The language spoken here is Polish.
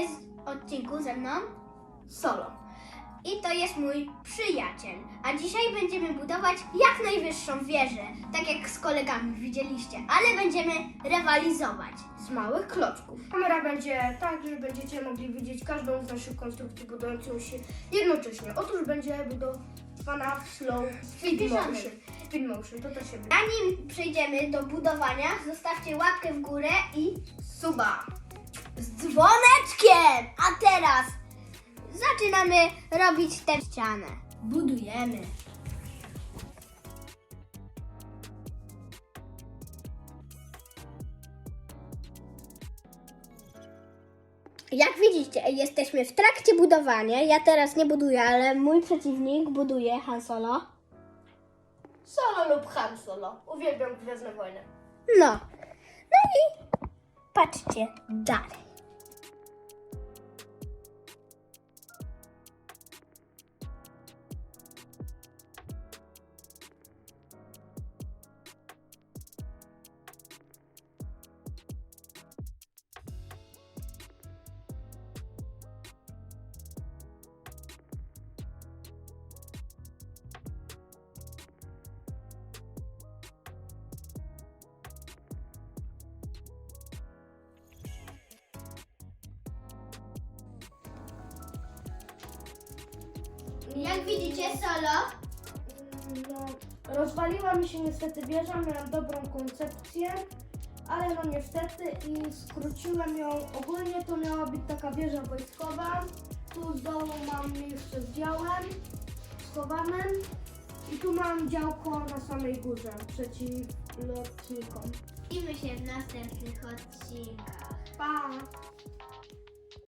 jest w odcinku ze mną solo. I to jest mój przyjaciel. A dzisiaj będziemy budować jak najwyższą wieżę, tak jak z kolegami widzieliście, ale będziemy rywalizować z małych kloczków. Kamera będzie tak, że będziecie mogli widzieć każdą z naszych konstrukcji budującą się jednocześnie. Otóż będzie budowana w slow speed motion. Speed motion, to też się będzie. Zanim przejdziemy do budowania, zostawcie łapkę w górę i Suba. z A teraz zaczynamy robić tę ścianę. Budujemy. Jak widzicie, jesteśmy w trakcie budowania. Ja teraz nie buduję, ale mój przeciwnik buduje Han Solo. Solo lub Han Solo. Uwielbiam Gwiezdne Wojny. No. No i patrzcie dalej. Jak widzicie, Solo No, rozwaliła mi się niestety wieża, miałam dobrą koncepcję, ale no niestety i skróciłem ją. Ogólnie to miała być taka wieża wojskowa. Tu z dołu mam miejsce z działem schowanym i tu mam działko na samej górze przeciw lotnikom. widzimy się w następnych odcinkach. Pa!